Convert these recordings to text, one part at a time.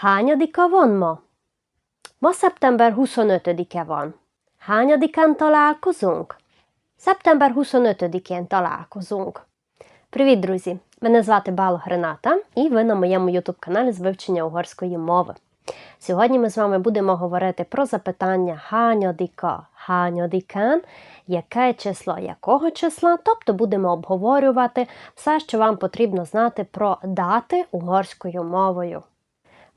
Hányadika van ma? Ma szeptember 25-e van. Hányadikán találkozunk? Szепtemбер 25-én találkozunk. Привіт, друзі! Мене звати Бал Грената, і ви на моєму ютуб-каналі з вивчення угорської мови. Сьогодні ми з вами будемо говорити про запитання ханьодіка, ханьодікан, яке число якого числа, тобто будемо обговорювати все, що вам потрібно знати про дати угорською мовою.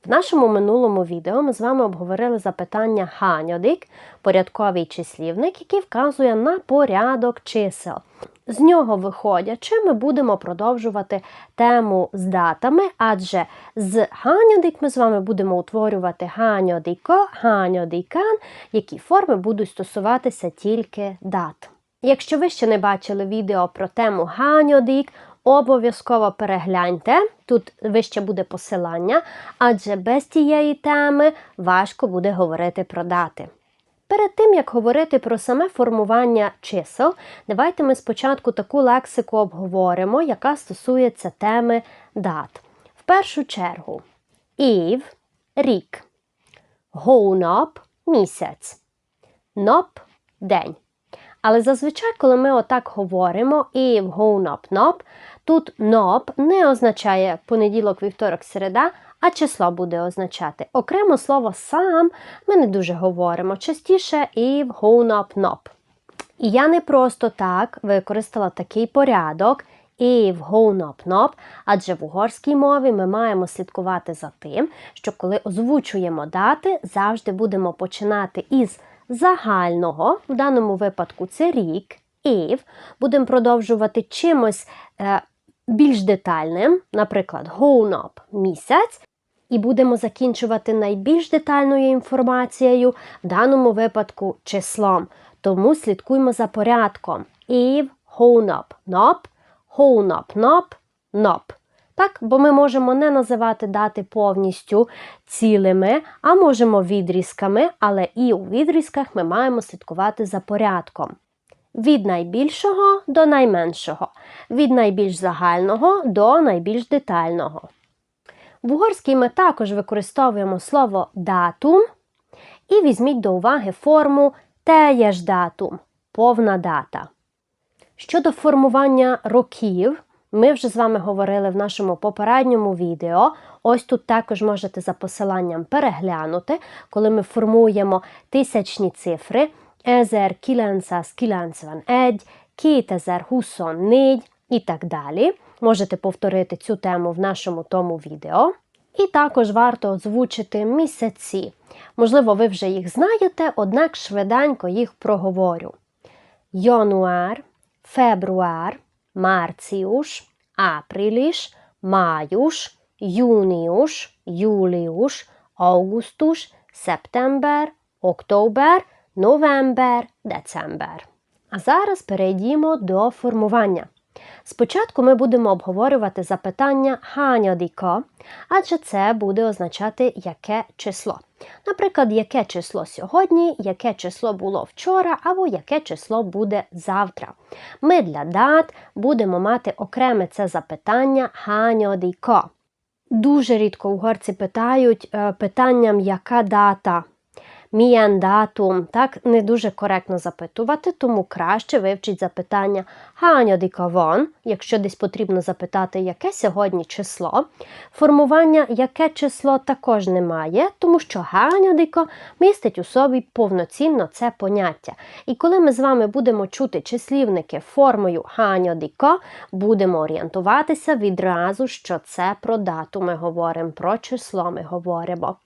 В нашому минулому відео ми з вами обговорили запитання ханьодик, порядковий числівник, який вказує на порядок чисел. З нього виходячи, ми будемо продовжувати тему з датами, адже з ганьодик ми з вами будемо утворювати ганьодико, ганьодикан, які форми будуть стосуватися тільки дат. Якщо ви ще не бачили відео про тему ганьодик, Обов'язково перегляньте, тут вище буде посилання, адже без тієї теми важко буде говорити про дати. Перед тим, як говорити про саме формування чисел, давайте ми спочатку таку лексику обговоримо, яка стосується теми дат. В першу чергу, ів рік, гоунап місяць, ноп день. Але зазвичай, коли ми отак говоримо і в гоунап-ноп, тут ноп не означає понеділок, вівторок, середа, а число буде означати. Окремо слово сам ми не дуже говоримо, частіше і в гоунап-ноп. І я не просто так використала такий порядок. І в гоунап-ноп, адже в угорській мові ми маємо слідкувати за тим, що коли озвучуємо дати, завжди будемо починати із загального, в даному випадку це рік, ів, будемо продовжувати чимось е, більш детальним, наприклад, гоунап місяць, і будемо закінчувати найбільш детальною інформацією, в даному випадку числом. Тому слідкуємо за порядком. Ів, гоунап, ноп, гоунап, ноп, ноп. Так, бо ми можемо не називати дати повністю цілими, а можемо відрізками, але і у відрізках ми маємо слідкувати за порядком. Від найбільшого до найменшого, від найбільш загального до найбільш детального. В угорській ми також використовуємо слово датум і візьміть до уваги форму теєш датум повна дата. Щодо формування років, ми вже з вами говорили в нашому попередньому відео. Ось тут також можете за посиланням переглянути, коли ми формуємо тисячні цифри 1991, 2024 і так далі. Можете повторити цю тему в нашому тому відео. І також варто озвучити місяці. Можливо, ви вже їх знаєте, однак швиденько їх проговорю. Януар, фебруар, március, április, május, június, július, augusztus, szeptember, október, новембер, децембер. А зараз перейдімо до формування. Спочатку ми будемо обговорювати запитання ханьодіко, адже це буде означати яке число. Наприклад, яке число сьогодні, яке число було вчора, або яке число буде завтра. Ми для дат будемо мати окреме це запитання ханьодіко. Дуже рідко угорці питають е, питанням, яка дата міян датум, так не дуже коректно запитувати, тому краще вивчіть запитання ханьодіка вон, якщо десь потрібно запитати, яке сьогодні число. Формування яке число також немає, тому що ганьодіко містить у собі повноцінно це поняття. І коли ми з вами будемо чути числівники формою ханьодіко, будемо орієнтуватися відразу, що це про дату ми говоримо, про число ми говоримо.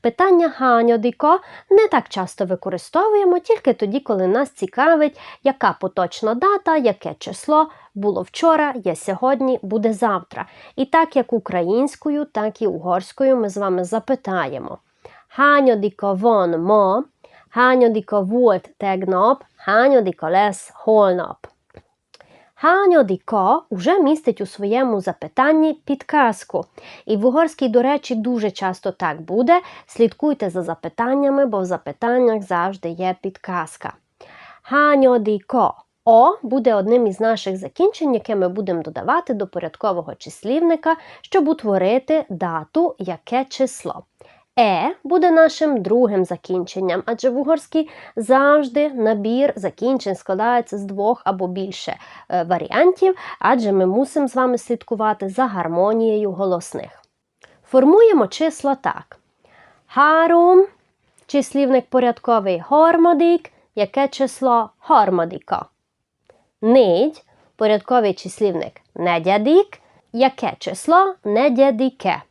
Питання ганьодико не так часто використовуємо, тільки тоді, коли нас цікавить, яка поточна дата, яке число було вчора, є сьогодні, буде завтра. І так як українською, так і угорською ми з вами запитаємо. Hányadika von ma, hányadika volt tegnap, hányadika lesz holnap. Ганьодіко вже містить у своєму запитанні підказку. І в угорській, до речі, дуже часто так буде. Слідкуйте за запитаннями, бо в запитаннях завжди є підказка. Ганьодіко О буде одним із наших закінчень, яке ми будемо додавати до порядкового числівника, щоб утворити дату, яке число. Е буде нашим другим закінченням, адже в угорській завжди набір закінчень складається з двох або більше е, варіантів, адже ми мусимо з вами слідкувати за гармонією голосних. Формуємо числа так. Харум, числівник порядковий гормодик, яке число гормодика. Нидь, порядковий числівник недядик, яке число недядике.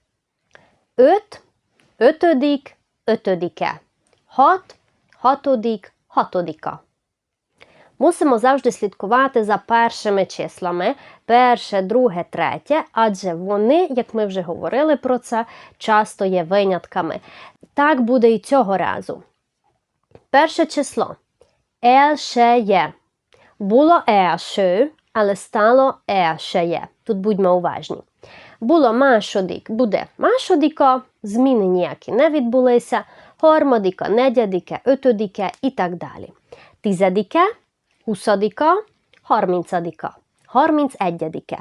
Öt, ötödik, ötödike. Hat, hatodik, hatodika. Мусимо завжди слідкувати за першими числами перше, друге, третє, адже вони, як ми вже говорили про це, часто є винятками. Так буде і цього разу. Перше число є. Було első, але стало є. Тут будьмо уважні. Було мásodик, буде мásodika, зміни ніякі не відбулися, harmadika, negyedike, ötödike і так далі. Tizedike, huszadika, harmincadika, harmincegyedike.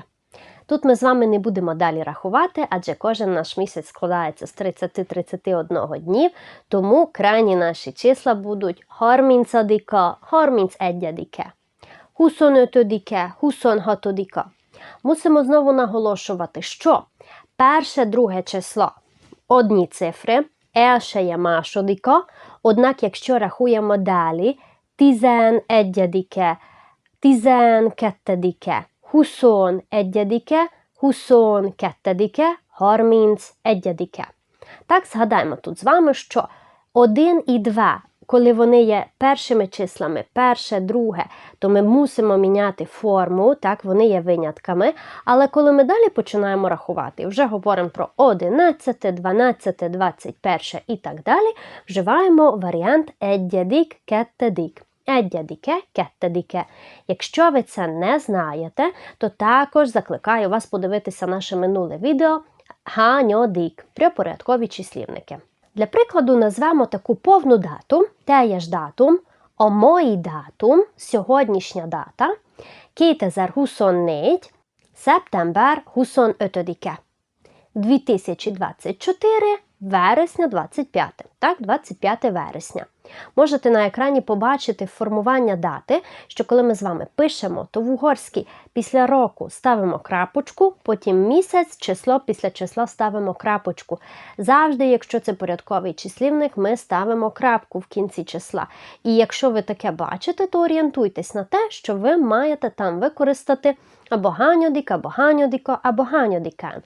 Тут ми з вами не будемо далі рахувати, адже кожен наш місяць складається з 30-31 днів, тому крайні наші числа будуть harmincadika, harmincegyedike, huszonötödike, huszonhatodika. Мусимо знову наголошувати, що перше, друге число одні цифри, перше є мásodika, однак, якщо рахуємо далі, tizenegyedike, tizenkettedike, huszonegyedike, huszonkettedike, harmincegyedike. Так, згадаємо тут з вами, що 1 і 2 коли вони є першими числами, перше, друге, то ми мусимо міняти форму, так, вони є винятками. Але коли ми далі починаємо рахувати, вже говоримо про 11, 12, 21 і так далі, вживаємо варіант едядік, кеттедік. Едядіке, кеттедіке. Якщо ви це не знаєте, то також закликаю вас подивитися наше минуле відео Ганьодік про порядкові числівники. Для прикладу назвемо таку повну дату, теєж датум, омої датум, сьогоднішня дата, 2024, септембер 25, 2024, вересня 25, так, 25 вересня. Можете на екрані побачити формування дати, що коли ми з вами пишемо, то в угорській після року ставимо крапочку, потім місяць, число після числа ставимо крапочку. Завжди, якщо це порядковий числівник, ми ставимо крапку в кінці числа. І якщо ви таке бачите, то орієнтуйтесь на те, що ви маєте там використати або ганьодик, або ганьодико, або ганьодикан.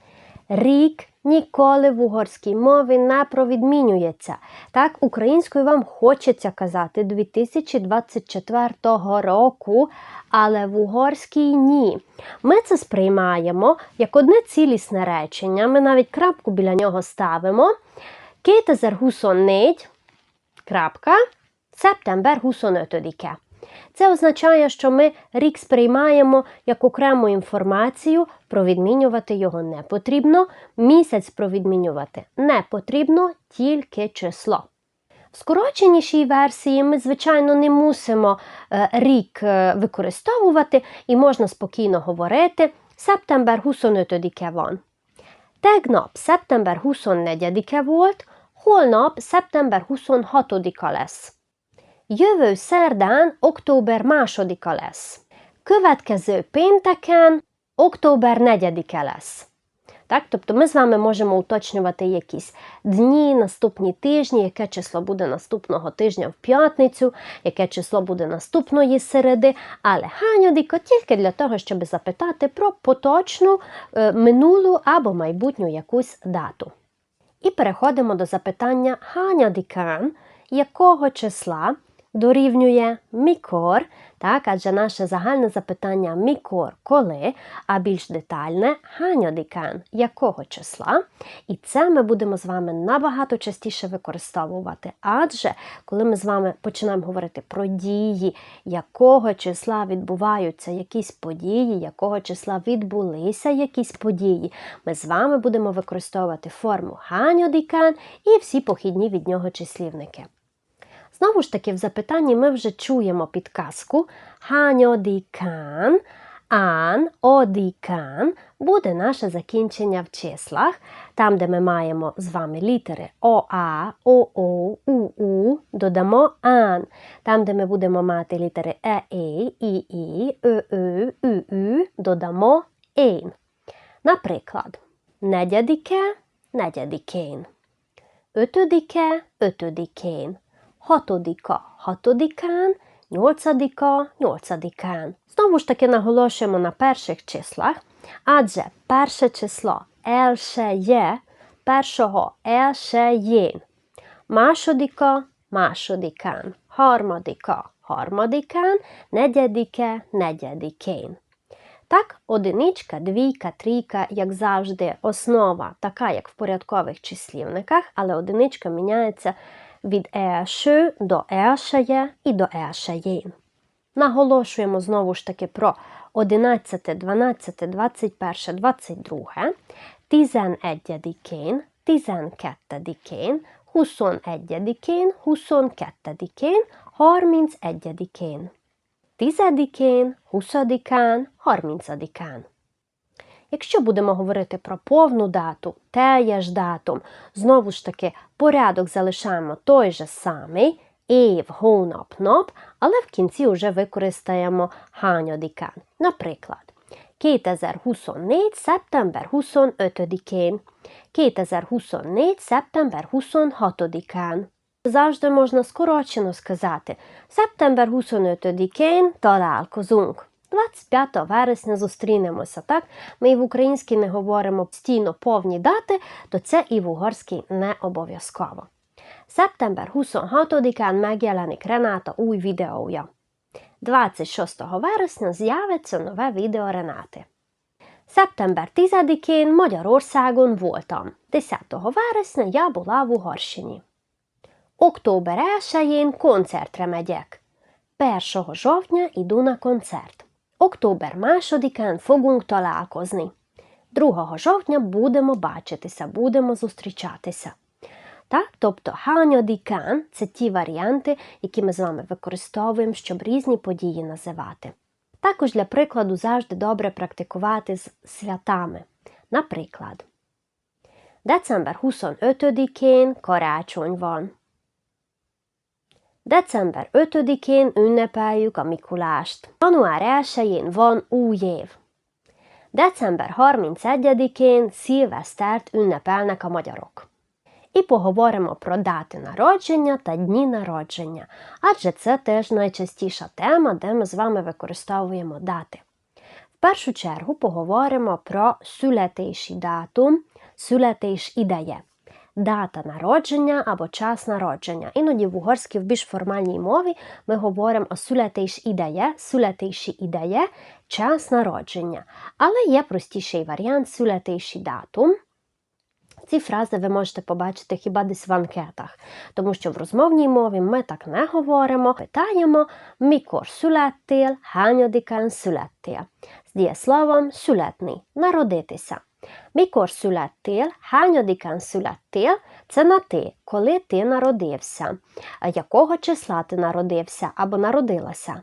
Рік ніколи в угорській мові не провідмінюється. Так, українською вам хочеться казати 2024 року, але в угорській ні. Ми це сприймаємо як одне цілісне речення. Ми навіть крапку біля нього ставимо. 2024, крапка, септембер 25. Це означає, що ми рік сприймаємо як окрему інформацію, провідмінювати його не потрібно, місяць провідмінювати не потрібно, тільки число. В скороченішій версії ми, звичайно, не мусимо е, рік е, використовувати і можна спокійно говорити Септембер 25-e van. Tegnap szeptember 24-e volt, holnap szeptember 26-a lesz. Jövő szerdán október másodika lesz. Következő pénteken október 4 lesz. Так, Тобто ми з вами можемо уточнювати якісь дні, наступні тижні, яке число буде наступного тижня в п'ятницю, яке число буде наступної середи, але ганьодико тільки для того, щоб запитати про поточну, минулу або майбутню якусь дату. І переходимо до запитання ганьодикан, якого числа дорівнює мікор, так, адже наше загальне запитання мікор коли, а більш детальне ганьодикан якого числа. І це ми будемо з вами набагато частіше використовувати. Адже коли ми з вами починаємо говорити про дії, якого числа відбуваються якісь події, якого числа відбулися якісь події, ми з вами будемо використовувати форму ганьодикан і всі похідні від нього числівники. Знову ж таки, в запитанні ми вже чуємо підказку ханьодікан, ан, одікан буде наше закінчення в числах, там, де ми маємо з вами літери ОА, ОО, УУ, додамо ан. Там, де ми будемо мати літери Е, Е, І, І, Ü, Ü, додамо ейн. Наприклад, negyedike, negyedikén. Ötödike, ötödikén. Hatodika, hatodikán, nyolcadika, nyolcadikán. Знову ж таки наголошуємо на перших числах, адже перше число elsője, першого elsőjén. Másodika, másodikán. Harmadika, harmadikán. Negyedike, negyedikén. Так, одиничка, двійка, трійка, як завжди, основа така, як в порядкових числівниках, але одиничка міняється від első до ершає і до ершаєн. Наголошуємо знову ж таки про 11, 12, 21, 22, 11-én, 12-én, 21-én, 22-én, 31-én. 10-ін, 20-ін, 30-ін. Якщо будемо говорити про повну дату, теєж датум, знову ж таки, порядок залишаємо той же самий, év, hónap, nap, але в кінці вже використаємо hányadikán. Наприклад, 2024. szeptember 25-én, 2024. szeptember 26-án. Завжди можна скорочено сказати Септембер 25-ін találkozunk. 25 вересня зустрінемося. Ми і в українській не говоримо постійно повні дати, то це і в угорській не обов'язково. Szeptember 26-án megjelenik Рената új videója. 26 вересня з'явиться нове відео Ренати. Szeptember 10-én Magyarországon voltam. 10 вересня я була в Угорщині. Október 1-én koncertre megyek. 1 жовтня іду на концерт. Október 2-án fogunk találkozni. 2 жовтня будемо бачитися, будемо зустрічатися. Так? Тобто ханьодікан це ті варіанти, які ми з вами використовуємо, щоб різні події називати. Також для прикладу завжди добре практикувати з святами. Наприклад, December 25-én karácsony van. December 5-én ünnepeljük a Mikulást. Január 1-én van új év. December 31-én szilvesztert ünnepelnek a magyarok. І поговоримо про дати народження та дні народження, адже це теж найчастіша тема, де ми з вами використовуємо дати. В першу чергу поговоримо про születési датум, születés ідеє дата народження або час народження. Іноді в угорській в більш формальній мові ми говоримо о születés ідеє, ідеє, час народження. Але є простіший варіант születési датум. Ці фрази ви можете побачити хіба десь в анкетах, тому що в розмовній мові ми так не говоримо, питаємо «Мікор születtél, hányadikán születtél?» з дієсловом «születni» – народитися. Мікор születtél, hányadikán születtél – це на ти, коли ти народився, якого числа ти народився або народилася.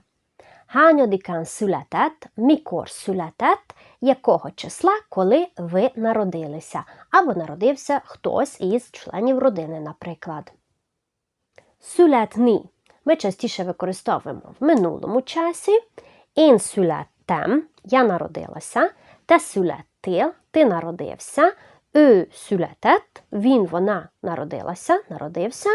Hányadikán született, mikor született, якого числа, коли ви народилися, або народився хтось із членів родини, наприклад. Születni ми частіше використовуємо в минулому часі. Én születtem – я народилася, te születtél – ти ти народився, ő született – він, вона народилася, народився,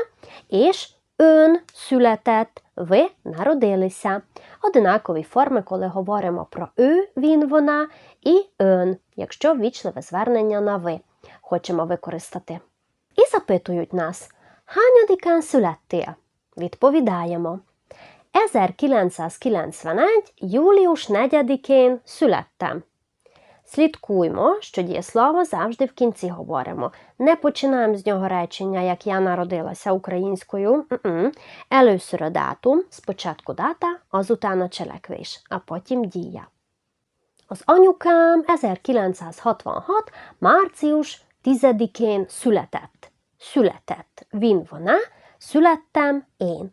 és ön született – ви народилися. Одинакові форми, коли говоримо про «ю», він, вона і «ön», якщо ввічливе звернення на ви хочемо використати. І запитують нас «Hányadikán születtél?» Відповідаємо. 1991. július 4-én születtem. Слідкуймо, що дієслово завжди в кінці говоримо. Не починаємо з нього речення, як я народилася українською. Először a спочатку дата, azután a а потім дія. Az anyukám 1966. március 10-én született. Született. Він, вона, születtem én.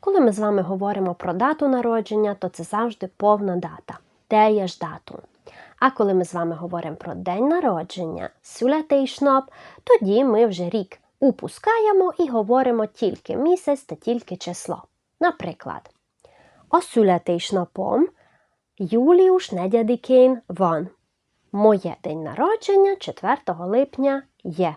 Коли ми з вами говоримо про дату народження, то це завжди повна дата. Teljes дату. А коли ми з вами говоримо про день народження, születésnap, тоді ми вже рік упускаємо і говоримо тільки місяць та тільки число. Наприклад, születésnapom július 4-én van. Моє день народження 4 липня є.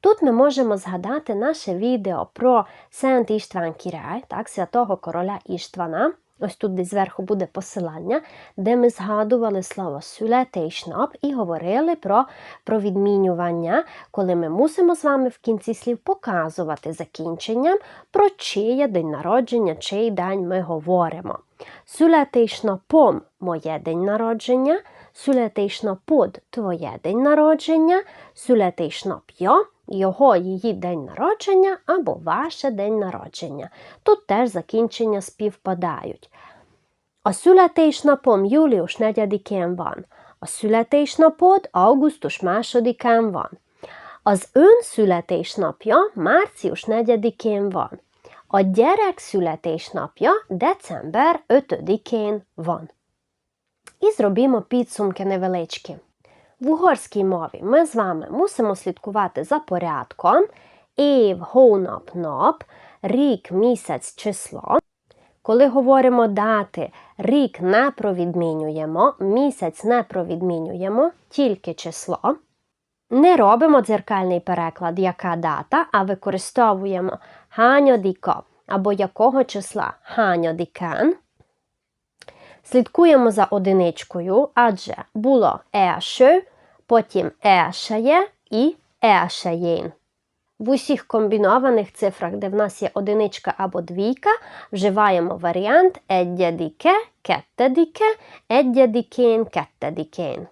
Тут ми можемо згадати наше відео про Сент Іштван Кірай, так, святого короля Іштвана. Ось тут десь зверху буде посилання, де ми згадували слово «születésnap» і говорили про, про відмінювання, коли ми мусимо з вами в кінці слів показувати закінченням, про чиє день народження, чий день ми говоримо. «Születésnapom» – моє день народження, «születésnapod» – твоє день народження, «születésnapja» – його її день народження або ваше день народження. Тут теж закінчення співпадають. A születésnapom július 4-én van. A születésnapod augusztus 2-án van. Az ön születésnapja március 4-én van. A gyerek születésnapja december 5-én van. І зробімо підсумки невеличкі. В угорській мові ми з вами мусимо слідкувати за порядком ів, hónap, nap, рік, місяць, число. Коли говоримо дати, рік не провідмінюємо, місяць не провідмінюємо, тільки число. Не робимо дзеркальний переклад, яка дата, а використовуємо ханьодіко або якого числа ханьодікен. Слідкуємо за одиничкою, адже було első, потім ершає і ершаєн. В усіх комбінованих цифрах, де в нас є одиничка або двійка, вживаємо варіант едядіке, кеттедіке, едядікін, кеттедікін.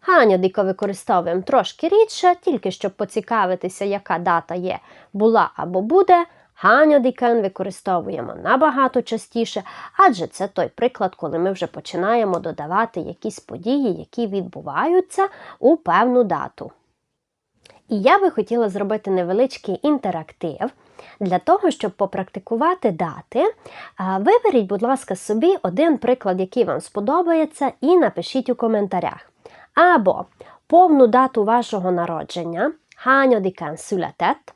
Ганядіко використовуємо трошки рідше, тільки щоб поцікавитися, яка дата є, була або буде. Ганьодікен використовуємо набагато частіше, адже це той приклад, коли ми вже починаємо додавати якісь події, які відбуваються у певну дату. І я би хотіла зробити невеличкий інтерактив. Для того, щоб попрактикувати дати, виберіть, будь ласка, собі один приклад, який вам сподобається, і напишіть у коментарях. Або повну дату вашого народження, hányadikán született,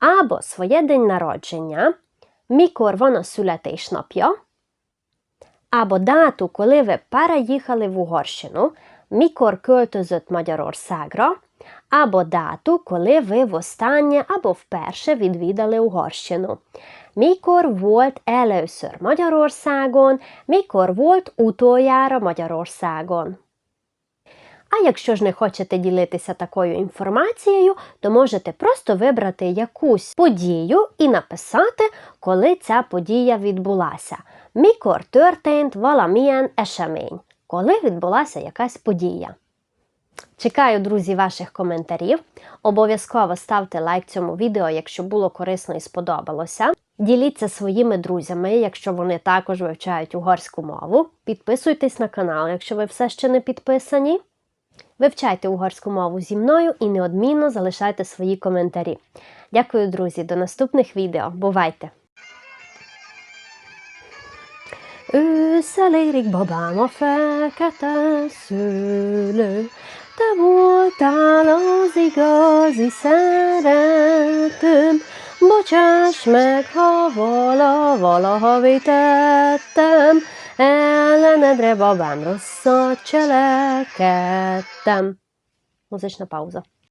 або своє день народження, mikor van a születésnapja, або дату, коли ви переїхали в Угорщину, mikor költözött Magyarországra, або дату, коли ви востаннє або вперше відвідали Угорщину. Mikor volt először Magyarországon, mikor volt utoljára Magyarországon. А якщо ж не хочете ділитися такою інформацією, то можете просто вибрати якусь подію і написати, коли ця подія відбулася. Mikor történt valamilyen esemény. Коли відбулася якась подія. Чекаю, друзі, ваших коментарів. Обов'язково ставте лайк цьому відео, якщо було корисно і сподобалося. Діліться своїми друзями, якщо вони також вивчають угорську мову. Підписуйтесь на канал, якщо ви все ще не підписані. Вивчайте угорську мову зі мною і неодмінно залишайте свої коментарі. Дякую, друзі, до наступних відео. Бувайте! Ősszel érik babám a fekete szőlő, te voltál az igazi szeretőm, bocsáss meg, ha vala, valaha vitettem, ellenedre babám rosszat cselekedtem. Muzyczna pauza.